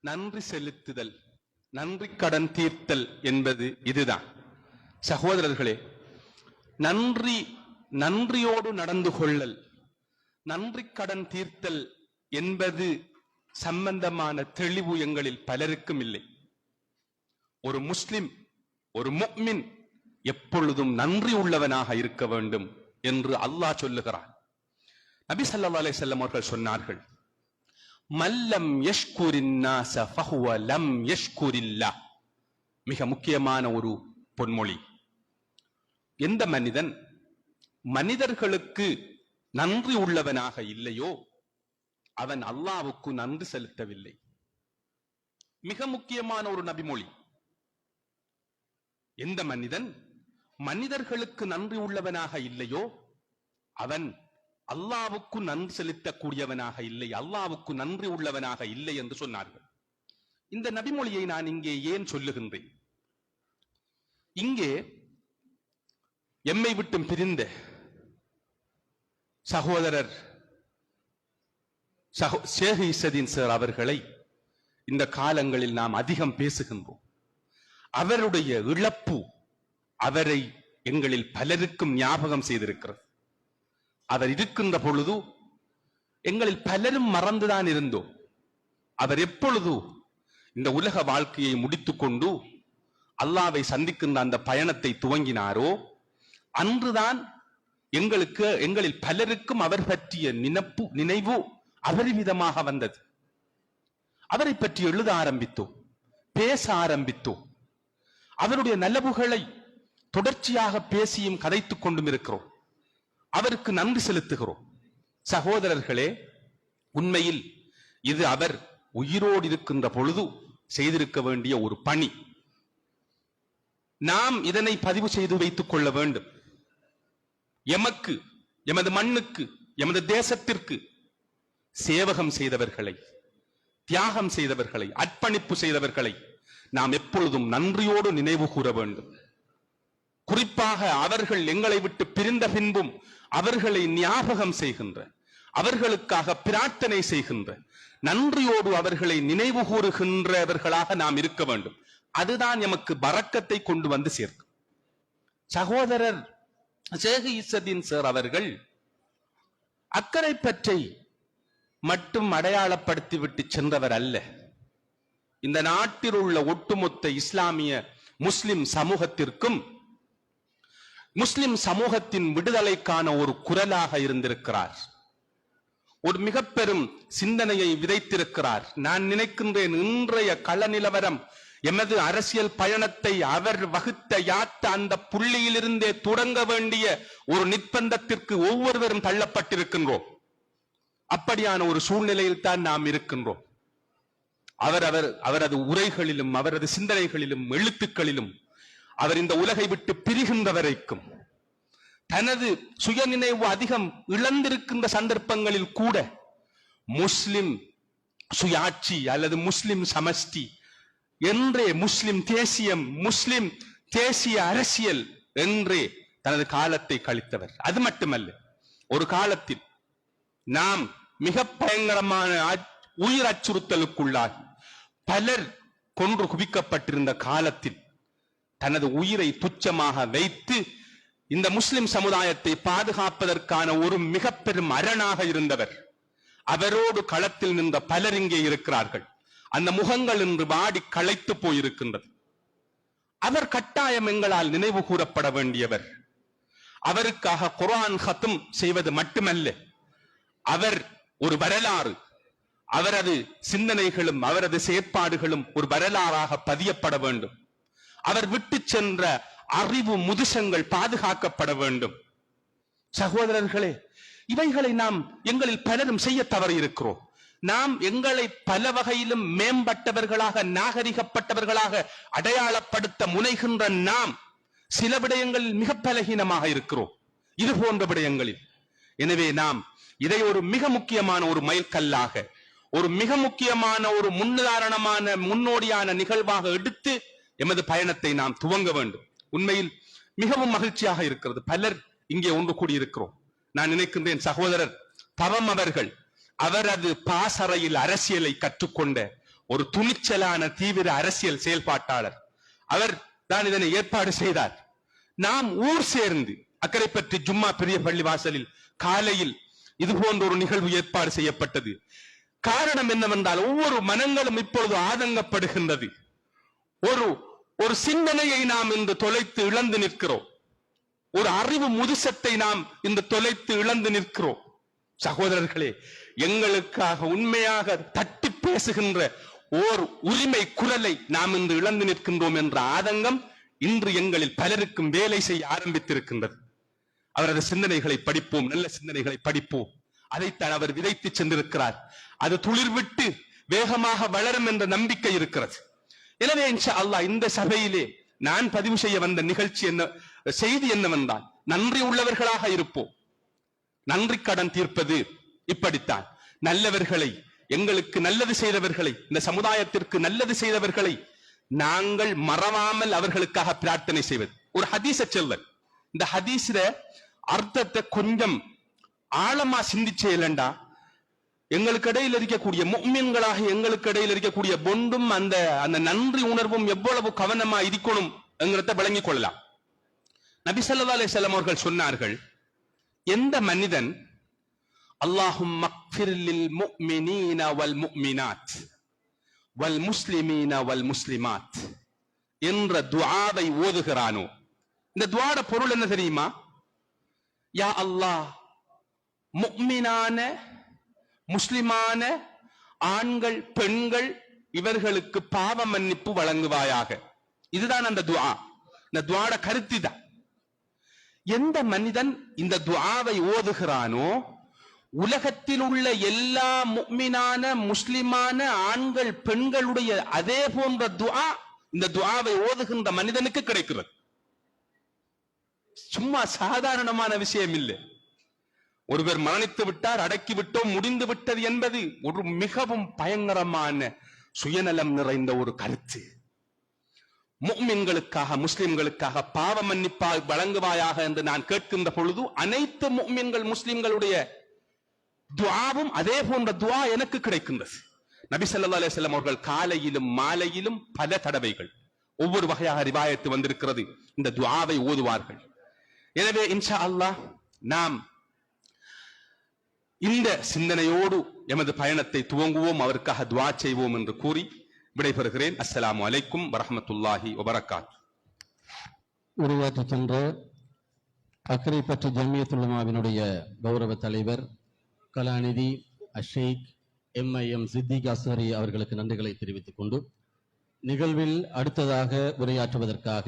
நன்றி செலுத்துதல் நன்றி கடன் தீர்த்தல் என்பது இதுதான். சகோதரர்களே நன்றி நன்றியோடு நடந்து கொள்ளல் நன்றி கடன் தீர்த்தல் என்பது சம்பந்தமான தெளிவு எங்களில் பலருக்கும் இல்லை. ஒரு முஸ்லிம் ஒரு முக்மின் எப்பொழுதும் நன்றி உள்ளவனாக இருக்க வேண்டும் என்று அல்லாஹ் சொல்லுகிறான். நபி சல்லா அலைஹி செல்லம் அவர்கள் சொன்னார்கள் மல்லம் யஷ்குரின் ஃபஹுவ லம் மிக முக்கியமான ஒரு பொன்மொழி. எந்த மனிதன் மனிதர்களுக்கு நன்றி உள்ளவனாக இல்லையோ அவன் அல்லாவுக்கு நன்றி செலுத்தவில்லை. மிக முக்கியமான ஒரு நபிமொழி. எந்த மனிதன் மனிதர்களுக்கு நன்றி உள்ளவனாக இல்லையோ அவன் அல்லாவுக்கு நன்றி செலுத்தக்கூடியவனாக இல்லை அல்லாவுக்கு நன்றி உள்ளவனாக இல்லை என்று சொன்னார்கள். இந்த நபிமொழியை நான் இங்கே ஏன் சொல்லுகின்றேன்? இங்கே எம்மை விட்டும் பிரிந்த சகோதரர் சகோ ஷேக் இசதீன் சார் அவர்களை இந்த காலங்களில் நாம் அதிகம் பேசுகின்றோம். அவருடைய இழப்பு அவரை எங்களில் பலருக்கும் ஞாபகம் செய்திருக்கிறது. அவர் இருக்கின்ற பொழுது எங்களில் பலரும் மறந்துதான் இருந்தோம். அவர் எப்பொழுது இந்த உலக வாழ்க்கையை முடித்துக்கொண்டு அல்லாவை சந்திக்கின்ற அந்த பயணத்தை துவங்கினாரோ அன்றுதான் எங்களுக்கு எங்களில் பலருக்கும் அவர் பற்றிய நினப்பு நினைவு அபரிமிதமாக வந்தது. அவரை பற்றி எழுத ஆரம்பித்தோம் பேச ஆரம்பித்தோம். அவருடைய நல்லவுகளை தொடர்ச்சியாக பேசியும் கதைத்துக் கொண்டும் இருக்கிறோம். அவருக்கு நன்றி செலுத்துகிறோம். சகோதரர்களே உண்மையில் இது அவர் உயிரோடு இருக்கின்ற பொழுது செய்திருக்க வேண்டிய ஒரு பணி. நாம் இதனை பதிவு செய்து வைத்துக் கொள்ள வேண்டும். எமக்கு எமது மண்ணுக்கு எமது தேசத்திற்கு சேவகம் செய்தவர்களை தியாகம் செய்தவர்களை அர்ப்பணிப்பு செய்தவர்களை நாம் எப்பொழுதும் நன்றியோடு நினைவு கூற வேண்டும். குறிப்பாக அவர்கள் எங்களை விட்டு பிரிந்த பின்பும் அவர்களை ஞாபகம் செய்கின்ற அவர்களுக்காக பிரார்த்தனை செய்கின்ற நன்றியோடு அவர்களை நினைவு கூறுகின்றவர்களாக நாம் இருக்க வேண்டும். அதுதான் எமக்கு பறக்கத்தை கொண்டு வந்து சேர்க்கும். சகோதரர் ஷேக் இசதீன் சார் அவர்கள் அக்கறை பற்றை மட்டும் அடையாளப்படுத்தி விட்டு சென்றவர் அல்ல. இந்த நாட்டில் உள்ள ஒட்டுமொத்த இஸ்லாமிய முஸ்லிம் சமூகத்திற்கும் முஸ்லிம் சமூகத்தின் விடுதலைக்கான ஒரு குரலாக இருந்திருக்கிறார். ஒரு மிக பெரும் சிந்தனையை விதைத்திருக்கிறார். நான் நினைக்கின்றேன் இன்றைய கள நிலவரம் எமது அரசியல் பயணத்தை அவர் வகுத்த யாத்த அந்த புள்ளியிலிருந்தே தொடங்க வேண்டிய ஒரு நிர்பந்தத்திற்கு ஒவ்வொருவரும் தள்ளப்பட்டிருக்கின்றோம். அப்படியான ஒரு சூழ்நிலையில் தான் நாம் இருக்கின்றோம். அவர் அவர் அவரது உரைகளிலும் அவரது சிந்தனைகளிலும் எழுத்துக்களிலும் அவர் இந்த உலகை விட்டு பிரிகின்ற வரைக்கும் தனது சுயநினைவு அதிகம் இழந்திருக்கின்ற சந்தர்ப்பங்களில் கூட முஸ்லிம் சுயாட்சி அல்லது முஸ்லிம் சமஷ்டி என்றே முஸ்லிம் தேசியம் முஸ்லிம் தேசிய அரசியல் என்றே தனது காலத்தை கழித்தவர். அது மட்டுமல்ல ஒரு காலத்தில் நாம் மிக பயங்கரமான உயிர் அச்சுறுத்தலுக்குள்ளாகி பலர் கொன்று குவிக்கப்பட்டிருந்த காலத்தில் தனது உயிரை துச்சமாக வைத்து இந்த முஸ்லிம் சமுதாயத்தை பாதுகாப்பதற்கான ஒரு மிக பெரும் அரணாக இருந்தவர். அவரோடு களத்தில் நின்ற பலர் இங்கே இருக்கிறார்கள். அந்த முகங்கள் இன்று வாடி களைத்து போயிருக்கின்றது. அவர் கட்டாயம் எங்களால் நினைவு கூறப்பட வேண்டியவர். அவருக்காக குரான் ஹத்தும் செய்வது மட்டுமல்ல அவர் ஒரு வரலாறு. அவரது சிந்தனைகளும் அவரது செயற்பாடுகளும் ஒரு வரலாறாக பதியப்பட வேண்டும். அவர் விட்டு சென்ற அறிவு முதுசங்கள் பாதுகாக்கப்பட வேண்டும். சகோதரர்களே இவைகளை நாம் எங்களில் பலரும் செய்ய தவறி இருக்கிறோம் நாம் எங்களை பல வகையிலும் மேம்பட்டவர்களாக நாகரிகப்பட்டவர்களாக அடையாளப்படுத்த முனைகின்ற நாம் சில விடயங்களில் மிக பலகீனமாக இருக்கிறோம். இது போன்ற விடயங்களில். எனவே நாம் இதை ஒரு மிக முக்கியமான ஒரு மைல்கல்லாக ஒரு மிக முக்கியமான ஒரு முன்னுதாரணமான முன்னோடியான நிகழ்வாக எடுத்து எமது பயணத்தை நாம் துவங்க வேண்டும். உண்மையில் மிகவும் மகிழ்ச்சியாக இருக்கிறது. பலர் இங்கே ஒன்று கூடியிருக்கிறோம். நான் நினைக்கின்றேன் சகோதரர் தவம் அவர்கள் அவரது பாசறையில் அரசியலை கற்றுக்கொண்ட ஒரு துணிச்சலான தீவிர அரசியல் செயல்பாட்டாளர். அவர் தான் இதனை ஏற்பாடு செய்தார். நாம் ஊர் சேர்ந்து அக்கரைப்பற்றி ஜும்மா பெரிய பள்ளி வாசலில் காலையில் இது போன்ற ஒரு நிகழ்வு ஏற்பாடு செய்யப்பட்டது. காரணம் என்னவென்றால் ஒவ்வொரு மனங்களும் இப்பொழுது ஆதங்கப்படுகின்றது. ஒரு ஒரு சிந்தனையை நாம் இன்று தொலைத்து இழந்து நிற்கிறோம். ஒரு அறிவு முதுசத்தை நாம் இன்று தொலைத்து இழந்து நிற்கிறோம். சகோதரர்களே எங்களுக்காக உண்மையாக தட்டி பேசுகின்ற ஓர் உரிமை குரலை நாம் இன்று இழந்து நிற்கின்றோம் என்ற ஆதங்கம் இன்று எங்களில் பலருக்கும் வேலை செய்ய ஆரம்பித்திருக்கின்றது. அவரது சிந்தனைகளை படிப்போம் நல்ல சிந்தனைகளை படிப்போம். அதைத்தான் அவர் விதைத்து சென்றிருக்கிறார். அது துளிர்விட்டு வேகமாக வளரும் என்ற நம்பிக்கை இருக்கிறது. எனவே இன்ஷா அல்லாஹ் இந்த சபையிலே நான் பதிவு செய்ய வந்த நிகழ்ச்சி என்ன செய்தி என்னவென்றால் நன்றி உள்ளவர்களாக இருப்போம். நன்றி கடன் தீர்ப்பது இப்படித்தான். நல்லவர்களை எங்களுக்கு நல்லது செய்தவர்களை இந்த சமுதாயத்திற்கு நல்லது செய்தவர்களை நாங்கள் மறவாமல் அவர்களுக்காக பிரார்த்தனை செய்வது. ஒரு ஹதீச செல்வன். இந்த ஹதீஸ்ல அர்த்தத்தை கொஞ்சம் ஆழமா சிந்திச்சே இல்லண்டா. எங்களுக்கு இடையில் இருக்கக்கூடிய முக்மீன்களாக எங்களுக்கு இடையில் இருக்கக்கூடிய பொண்டும் அந்த அந்த நன்றி உணர்வும் எவ்வளவு கவனமா இருக்கணும் என்கிறத விளங்கிக் கொள்ளலாம். நபி ஸல்லல்லாஹு அலைஹி அவர்கள் சொன்னார்கள் எந்த மனிதன் அல்லாஹும் மக்ஃபிர்லில் முக்மினீன வல் முக்மினாத் வல் முஸ்லிமீன வல் முஸ்லிமாத் என்ற துவாவை ஓதுகிறானோ? இந்த துவாட பொருள் என்ன தெரியுமா? யா அல்லாஹ் முக்மினான முஸ்லிமான ஆண்கள் பெண்கள் இவர்களுக்கு பாவ மன்னிப்பு வழங்குவாயாக. இதுதான் அந்த துவா இந்த துவாட கருத்து தான். எந்த மனிதன் இந்த துவாவை ஓதுகிறானோ உலகத்தில் உள்ள எல்லா முக்மினான முஸ்லிமான ஆண்கள் பெண்களுடைய அதே போன்ற துவா இந்த துவாவை ஓதுகின்ற மனிதனுக்கு கிடைக்கிறது. சும்மா சாதாரணமான விஷயம் இல்லை. ஒருவர் மரணித்து விட்டார் அடக்கி விட்டோம் முடிந்து விட்டது என்பது ஒரு மிகவும் பயங்கரமான சுயநலம் நிறைந்த ஒரு கருத்து. முக்மின்களுக்காக முஸ்லிம்களுக்காக பாவ மன்னிப்பா வழங்குவாயாக என்று நான் கேட்கின்ற பொழுது அனைத்து முக்மின்கள் முஸ்லிம்களுடைய துவாவும் அதே போன்ற துவா எனக்கு கிடைக்கின்றது. நபி ஸல்லல்லாஹு அவர்கள் காலையிலும் மாலையிலும் பல தடவைகள் ஒவ்வொரு வகையாக ரிவாயத்து வந்திருக்கிறது. இந்த துவாவை ஓதுவார்கள். எனவே இன்ஷா அல்லாஹ் நாம் இந்த சிந்தனையோடு எமது பயணத்தை துவங்குவோம் அவருக்காக துவா செய்வோம் என்று கூறி விடைபெறுகிறேன். அஸ்ஸலாமு அலைக்கும் வரமத்துல்லாஹி வபரகாத். உருவாற்றி சென்ற அக்கரைப்பற்று ஜமியத்துல்லமாவினுடைய கௌரவ தலைவர் கலாநிதி அஷேக் எம்ஐஎம் சித்திக் அசரி அவர்களுக்கு நன்றிகளை தெரிவித்துக் கொண்டு நிகழ்வில் அடுத்ததாக உரையாற்றுவதற்காக